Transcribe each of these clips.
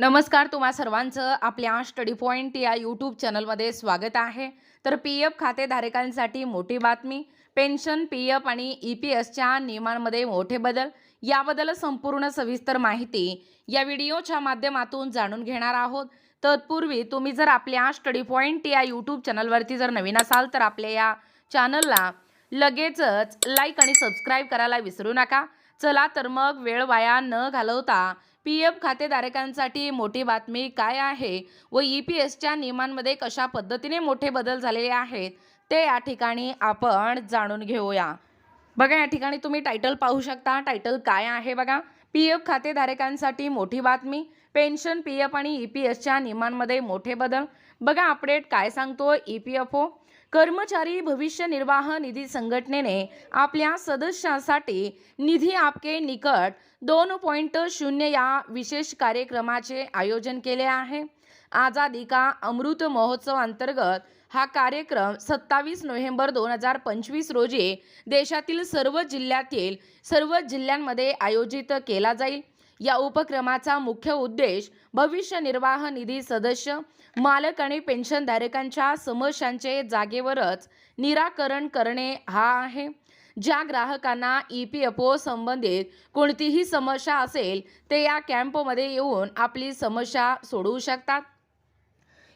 नमस्कार तुम्हा सर्वांचं आपल्या स्टडी पॉईंट या यूट्यूब चॅनलमध्ये स्वागत आहे. तर पी एफ खातेधारकांसाठी मोठी बातमी पेन्शन पी एफ आणि ई पी एसच्या नियमांमध्ये मोठे बदल याबद्दल संपूर्ण सविस्तर माहिती या व्हिडिओच्या माध्यमातून जाणून घेणार आहोत. तत्पूर्वी तुम्ही जर आपल्या स्टडी पॉईंट या यूट्यूब चॅनलवरती जर नवीन असाल तर आपल्या या चॅनलला लगेचच लाईक आणि सबस्क्राईब करायला विसरू नका. चला तर मग वेळ वाया न घालवता पी एफ खातेधारकांसाठी मोठी बातमी काय आहे व ई पी एसच्या नियमांमध्ये कशा पद्धतीने मोठे बदल झालेले आहेत ते या ठिकाणी आपण जाणून घेऊया. बघा या ठिकाणी तुम्ही टायटल पाहू शकता. टायटल काय आहे बघा? पी एफ खातेधारकांसाठी मोठी बातमी. पेन्शन पी एफ आणि ई पी एसच्या नियमांमध्ये मोठे बदल. बघा अपडेट काय सांगतो ई पी एफ ओ कर्मचारी भविष्य निर्वाह निधी संघटनेने आपल्या सदस्यांसाठी निधी आपके निकट दोन पॉईंट शून्य या विशेष कार्यक्रमाचे आयोजन केले आहे. आझादी का अमृत महोत्सव अंतर्गत हा कार्यक्रम सत्तावीस नोव्हेंबर दोन हजार पंचवीस रोजी देशातील सर्व जिल्ह्यातील सर्व जिल्ह्यांमध्ये आयोजित केला जाईल. या उपक्रमाचा मुख्य उद्देश भविष्य निर्वाह निधी सदस्य मालक आणि पेन्शनधारकांच्या समस्यांचे जागेवरच निराकरण करणे हा आहे. ज्या ग्राहकांना ई पी एफ ओ संबंधित कोणतीही समस्या असेल ते या कॅम्पमध्ये येऊन आपली समस्या सोडवू शकतात.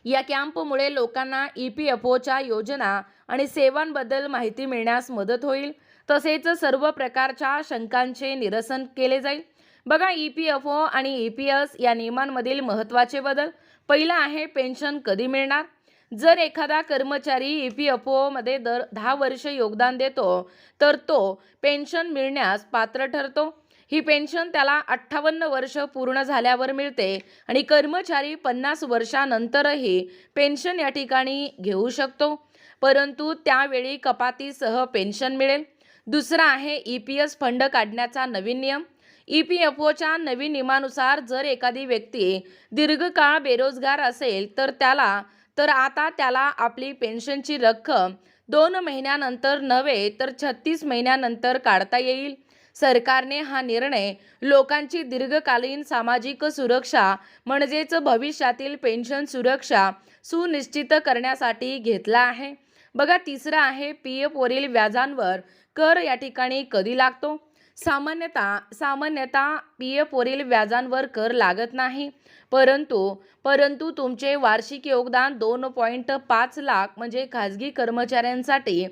या कॅम्पमुळे लोकांना ई पी एफ ओच्या योजना आणि सेवांबद्दल माहिती मिळण्यास मदत होईल. तसेच सर्व प्रकारच्या शंकांचे निरसन केले जाईल. बघा ई पी एफ ओ आणि ई पी एस या नियमांमधील महत्त्वाचे बदल. पहिला आहे पेन्शन कधी मिळणार? जर एखादा कर्मचारी ई पी एफ ओमध्ये दर दहा वर्ष योगदान देतो तर तो पेन्शन मिळण्यास पात्र ठरतो. ही पेन्शन त्याला अठ्ठावन्न वर्ष पूर्ण झाल्यावर मिळते आणि कर्मचारी पन्नास वर्षानंतरही पेन्शन या ठिकाणी घेऊ शकतो. परंतु त्यावेळी कपातीसह पेन्शन मिळेल. दुसरा आहे ई पी एस फंड काढण्याचा नवीन नियम. ई पी एफ ओच्या नवीन नियमानुसार जर एखादी व्यक्ती दीर्घकाळ बेरोजगार असेल तर त्याला तर आता त्याला आपली पेन्शनची रक्कम दोन महिन्यानंतर नव्हे तर छत्तीस महिन्यानंतर काढता येईल. सरकारने हा निर्णय लोकांची दीर्घकालीन सामाजिक सुरक्षा म्हणजेच भविष्यातील पेन्शन सुरक्षा सुनिश्चित करण्यासाठी घेतला आहे. बघा तिसरं आहे पी एफवरील व्याजांवर कर या ठिकाणी कधी लागतो? सामान्यतः सामान्यतः पी एफवरील व्याजांवर कर लागत नाही. परंतु परंतु तुमचे वार्षिक योगदान दोन पॉईंट पाच लाख म्हणजे खाजगी कर्मचाऱ्यांसाठी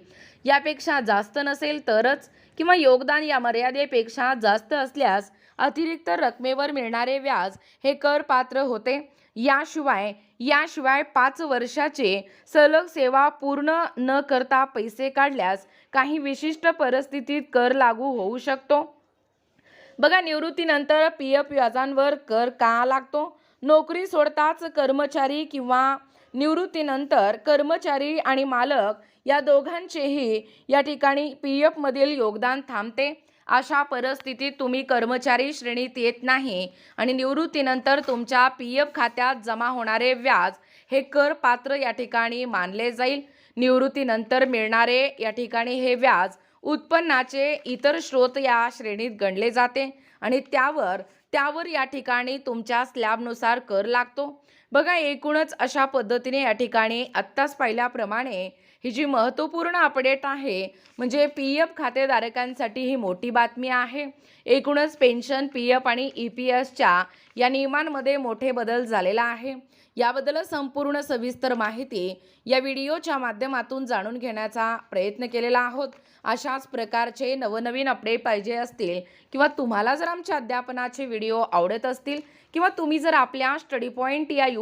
यापेक्षा जास्त नसेल तरच किंवा योगदान या मर्यादेपेक्षा जास्त असल्यास अतिरिक्त रकमेवर मिळणारे व्याज हे कर पात्र होते. याशिवाय याशिवाय पाच वर्षाचे सलग सेवा पूर्ण न करता पैसे काढल्यास काही विशिष्ट परिस्थितीत कर लागू होऊ शकतो. बघा निवृत्तीनंतर पी एफ व्याजांवर कर का लागतो? नोकरी सोडताच कर्मचारी किंवा निवृत्तीनंतर कर्मचारी आणि मालक या दोघांचेही या ठिकाणी पी एफमधील योगदान थांबते. अशा परिस्थितीत तुम्ही कर्मचारी श्रेणीत येत नाही आणि निवृत्तीनंतर तुमच्या पी एफ खात्यात जमा होणारे व्याज हे कर पात्र या ठिकाणी मानले जाईल. निवृत्तीनंतर मिळणारे या ठिकाणी हे व्याज उत्पन्नाचे इतर स्रोत या श्रेणीत गणले जाते आणि त्यावर त्यावर या ठिकाणी तुमच्या स्लॅबनुसार कर लागतो. बघा एकूणच अशा पद्धतीने या ठिकाणी आत्ताच पाहिल्याप्रमाणे ही जी महत्त्वपूर्ण अपडेट आहे म्हणजे पी एफ खातेधारकांसाठी ही मोठी बातमी आहे. एकूणच पेन्शन पी एफ आणि ई पी एसच्या या नियमांमध्ये मोठे बदल झालेला आहे. याबद्दल संपूर्ण सविस्तर माहिती या व्हिडिओच्या माध्यमातून जाणून घेण्याचा प्रयत्न केलेला आहोत. अशाच प्रकारचे नवनवीन अपडेट पाहिजे असतील किंवा तुम्हाला जर आमच्या अध्यापनाचे व्हिडिओ आवडत असतील किंवा तुम्ही जर आपल्या स्टडी पॉईंट या यू